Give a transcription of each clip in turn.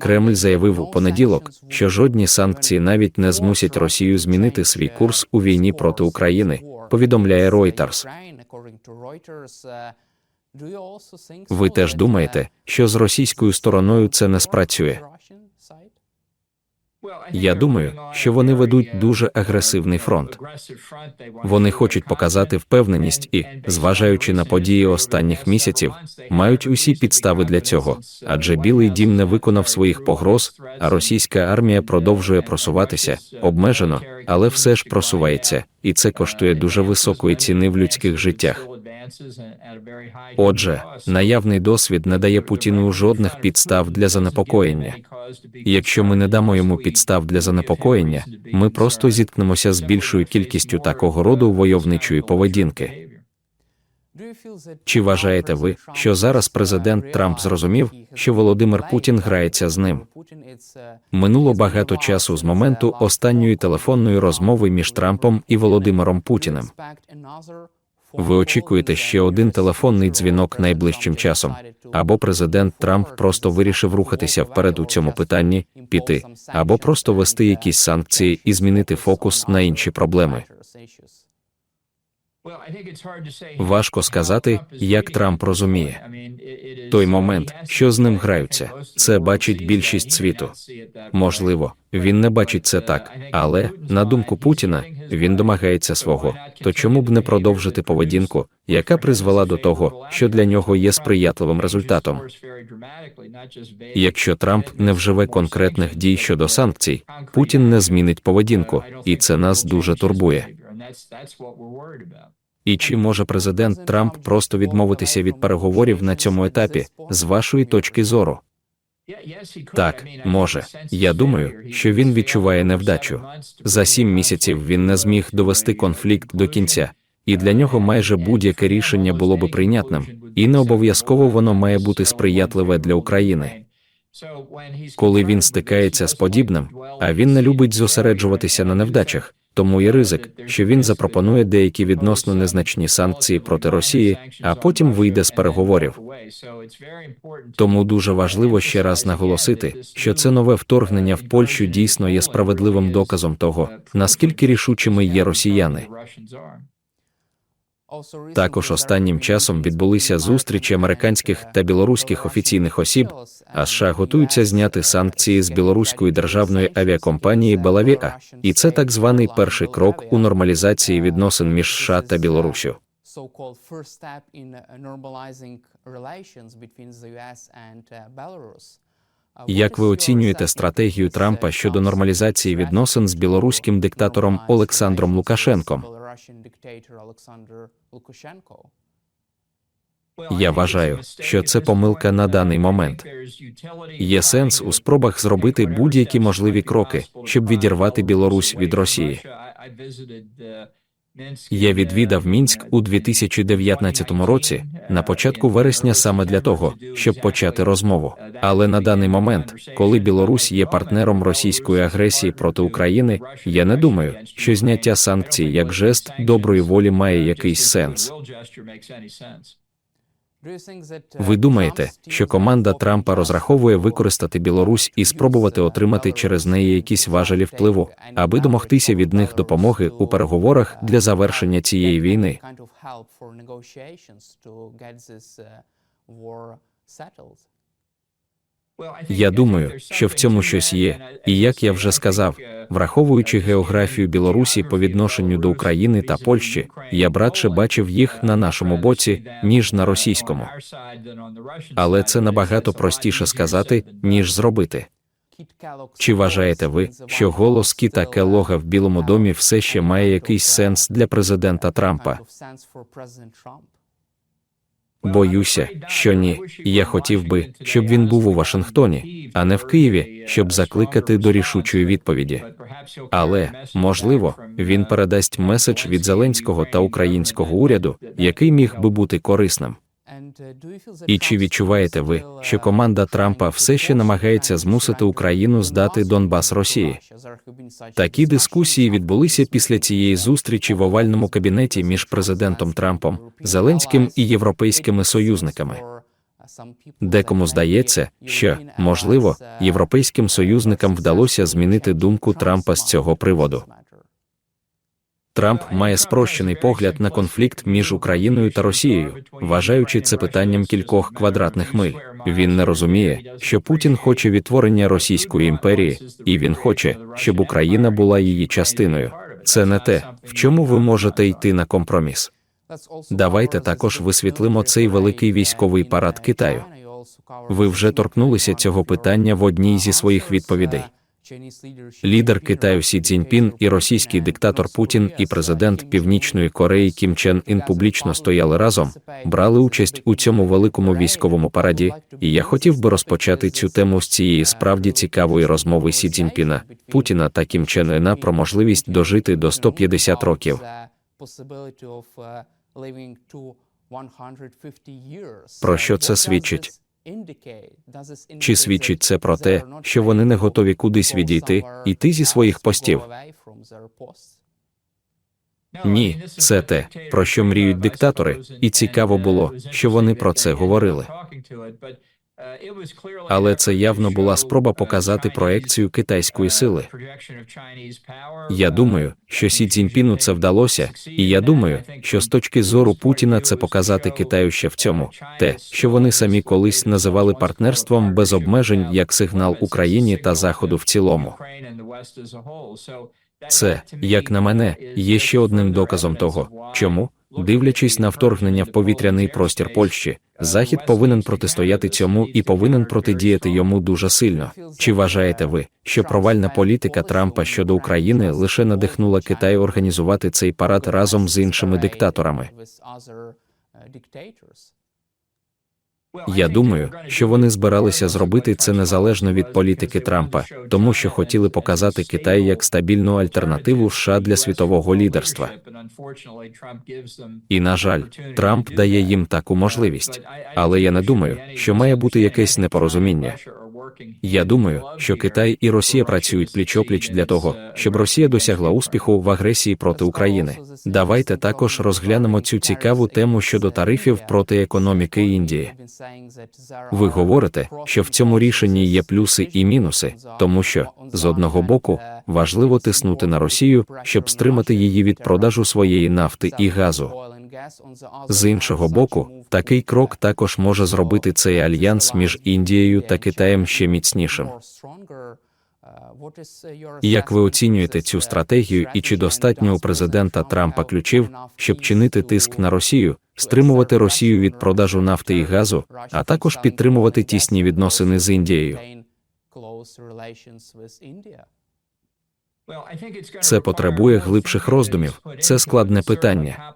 Кремль заявив у понеділок, що жодні санкції навіть не змусять Росію змінити свій курс у війні проти України. Повідомляє Reuters. Ви теж думаєте, що з російською стороною це не спрацює? Я думаю, що вони ведуть дуже агресивний фронт. Вони хочуть показати впевненість і, зважаючи на події останніх місяців, мають усі підстави для цього, адже Білий дім не виконав своїх погроз, а російська армія продовжує просуватися обмежено, але все ж просувається, і це коштує дуже високої ціни в людських життях. Отже, наявний досвід не дає Путіну жодних підстав для занепокоєння. Якщо ми не дамо йому підстав для занепокоєння, ми просто зіткнемося з більшою кількістю такого роду войовничої поведінки. Чи вважаєте ви, що зараз президент Трамп зрозумів, що Володимир Путін грається з ним? Минуло багато часу з моменту останньої телефонної розмови між Трампом і Володимиром Путіним. Ви очікуєте ще один телефонний дзвінок найближчим часом, або президент Трамп просто вирішив рухатися вперед у цьому питанні, піти, або просто вести якісь санкції і змінити фокус на інші проблеми. Важко сказати, як Трамп розуміє. Той момент, що з ним граються, це бачить більшість світу. Можливо, він не бачить це так, але, на думку Путіна, він домагається свого. То чому б не продовжити поведінку, яка призвела до того, що для нього є сприятливим результатом? Якщо Трамп не вживе конкретних дій щодо санкцій, Путін не змінить поведінку, і це нас дуже турбує. І чи може президент Трамп просто відмовитися від переговорів на цьому етапі, з вашої точки зору? Так, може. Я думаю, що він відчуває невдачу. За сім місяців він не зміг довести конфлікт до кінця, і для нього майже будь-яке рішення було би прийнятним, і не обов'язково воно має бути сприятливе для України. Коли він стикається з подібним, а він не любить зосереджуватися на невдачах, тому є ризик, що він запропонує деякі відносно незначні санкції проти Росії, а потім вийде з переговорів. Тому дуже важливо ще раз наголосити, що це нове вторгнення в Польщу дійсно є справедливим доказом того, наскільки рішучими є росіяни. Також останнім часом відбулися зустрічі американських та білоруських офіційних осіб, а США готуються зняти санкції з білоруської державної авіакомпанії Белавіа, і це так званий перший крок у нормалізації відносин між США та Білорусю. uh, uh, Belarus. Як ви оцінюєте стратегію Трампа щодо нормалізації відносин з білоруським диктатором Олександром Лукашенком? Я вважаю, що це помилка на даний момент. Є сенс у спробах зробити будь-які можливі кроки, щоб відірвати Білорусь від Росії. Я відвідав Мінськ у 2019 році, на початку вересня, саме для того, щоб почати розмову. Але на даний момент, коли Білорусь є партнером російської агресії проти України, я не думаю, що зняття санкцій як жест доброї волі має якийсь сенс. Ви думаєте, що команда Трампа розраховує використати Білорусь і спробувати отримати через неї якісь важелі впливу, аби домогтися від них допомоги у переговорах для завершення цієї війни? Я думаю, що в цьому щось є, і як я вже сказав, враховуючи географію Білорусі по відношенню до України та Польщі, я б радше бачив їх на нашому боці, ніж на російському. Але це набагато простіше сказати, ніж зробити. Чи вважаєте ви, що голос Кіта Келлога в Білому домі все ще має якийсь сенс для президента Трампа? Боюся, що ні. Я хотів би, щоб він був у Вашингтоні, а не в Києві, щоб закликати до рішучої відповіді. Але можливо, він передасть меседж від Зеленського та українського уряду, який міг би бути корисним. І чи відчуваєте ви, що команда Трампа все ще намагається змусити Україну здати Донбас Росії? Такі дискусії відбулися після цієї зустрічі в овальному кабінеті між президентом Трампом, Зеленським і європейськими союзниками. Декому здається, що, можливо, європейським союзникам вдалося змінити думку Трампа з цього приводу. Трамп має спрощений погляд на конфлікт між Україною та Росією, вважаючи це питанням кількох квадратних миль. Він не розуміє, що Путін хоче відтворення Російської імперії, і він хоче, щоб Україна була її частиною. Це не те, в чому ви можете йти на компроміс. Давайте також висвітлимо цей великий військовий парад Китаю. Ви вже торкнулися цього питання в одній зі своїх відповідей. Лідер Китаю Сі Цзіньпін і російський диктатор Путін і президент Північної Кореї Кім Чен Ін публічно стояли разом, брали участь у цьому великому військовому параді, і я хотів би розпочати цю тему з цієї справді цікавої розмови Сі Цзіньпіна, Путіна та Кім Чен Іна про можливість дожити до 150 років. Про що це свідчить? Чи свідчить це про те, що вони не готові кудись відійти, йти зі своїх постів? Ні, це те, про що мріють диктатори, і цікаво було, що вони про це говорили. Але це явно була спроба показати проекцію китайської сили. Я думаю, що Сі Цзіньпіну це вдалося, і я думаю, що з точки зору Путіна це показати Китаю ще в цьому, те, що вони самі колись називали партнерством без обмежень як сигнал Україні та Заходу в цілому. Це, як на мене, є ще одним доказом того, чому, дивлячись на вторгнення в повітряний простір Польщі, Захід повинен протистояти цьому і повинен протидіяти йому дуже сильно. Чи вважаєте ви, що провальна політика Трампа щодо України лише надихнула Китай організувати цей парад разом з іншими диктаторами? Я думаю, що вони збиралися зробити це незалежно від політики Трампа, тому що хотіли показати Китай як стабільну альтернативу США для світового лідерства. І на жаль, Трамп дає їм таку можливість. Але я не думаю, що має бути якесь непорозуміння. Я думаю, що Китай і Росія працюють пліч-опліч для того, щоб Росія досягла успіху в агресії проти України. Давайте також розглянемо цю цікаву тему щодо тарифів проти економіки Індії. Ви говорите, що в цьому рішенні є плюси і мінуси, тому що з одного боку важливо тиснути на Росію, щоб стримати її від продажу своєї нафти і газу. З іншого боку, такий крок також може зробити цей альянс між Індією та Китаєм ще міцнішим. Як ви оцінюєте цю стратегію, і чи достатньо у президента Трампа ключів, щоб чинити тиск на Росію, стримувати Росію від продажу нафти і газу, а також підтримувати тісні відносини з Індією? Це потребує глибших роздумів. Це складне питання.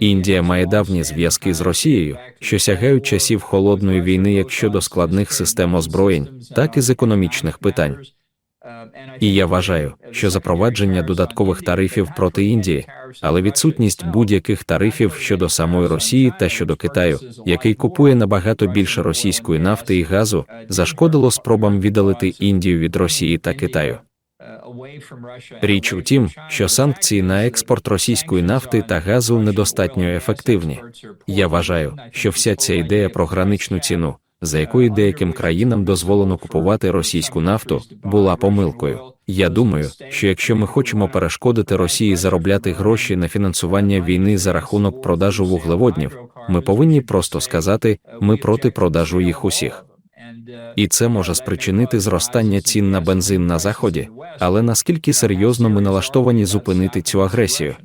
Індія має давні зв'язки з Росією, що сягають часів холодної війни як щодо складних систем озброєнь, так і з економічних питань. І я вважаю, що запровадження додаткових тарифів проти Індії, але відсутність будь-яких тарифів щодо самої Росії та щодо Китаю, який купує набагато більше російської нафти і газу, зашкодило спробам віддалити Індію від Росії та Китаю. Річ у тім, що санкції на експорт російської нафти та газу недостатньо ефективні. Я вважаю, що вся ця ідея про граничну ціну, за якою деяким країнам дозволено купувати російську нафту, була помилкою. Я думаю, що якщо ми хочемо перешкодити Росії заробляти гроші на фінансування війни за рахунок продажу вуглеводнів, ми повинні просто сказати, ми проти продажу їх усіх. І це може спричинити зростання цін на бензин на заході, але наскільки серйозно ми налаштовані зупинити цю агресію?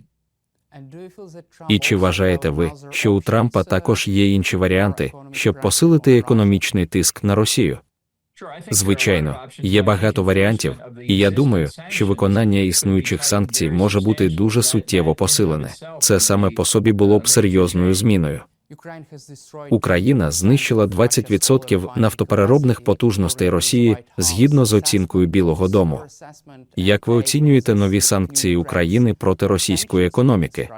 І чи вважаєте ви, що у Трампа також є інші варіанти, щоб посилити економічний тиск на Росію? Звичайно, є багато варіантів, і я думаю, що виконання існуючих санкцій може бути дуже суттєво посилене. Це саме по собі було б серйозною зміною. Україна знищила 20% нафтопереробних потужностей Росії згідно з оцінкою Білого Дому. Як ви оцінюєте нові санкції України проти російської економіки?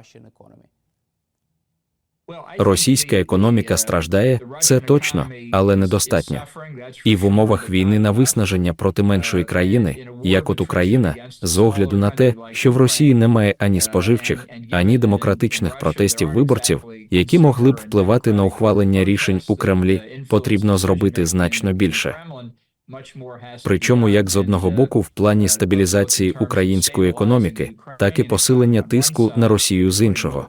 Російська економіка страждає, це точно, але недостатньо. І в умовах війни на виснаження проти меншої країни, як от Україна, з огляду на те, що в Росії немає ані споживчих, ані демократичних протестів виборців, які могли б впливати на ухвалення рішень у Кремлі, потрібно зробити значно більше. Причому як з одного боку в плані стабілізації української економіки, так і посилення тиску на Росію з іншого.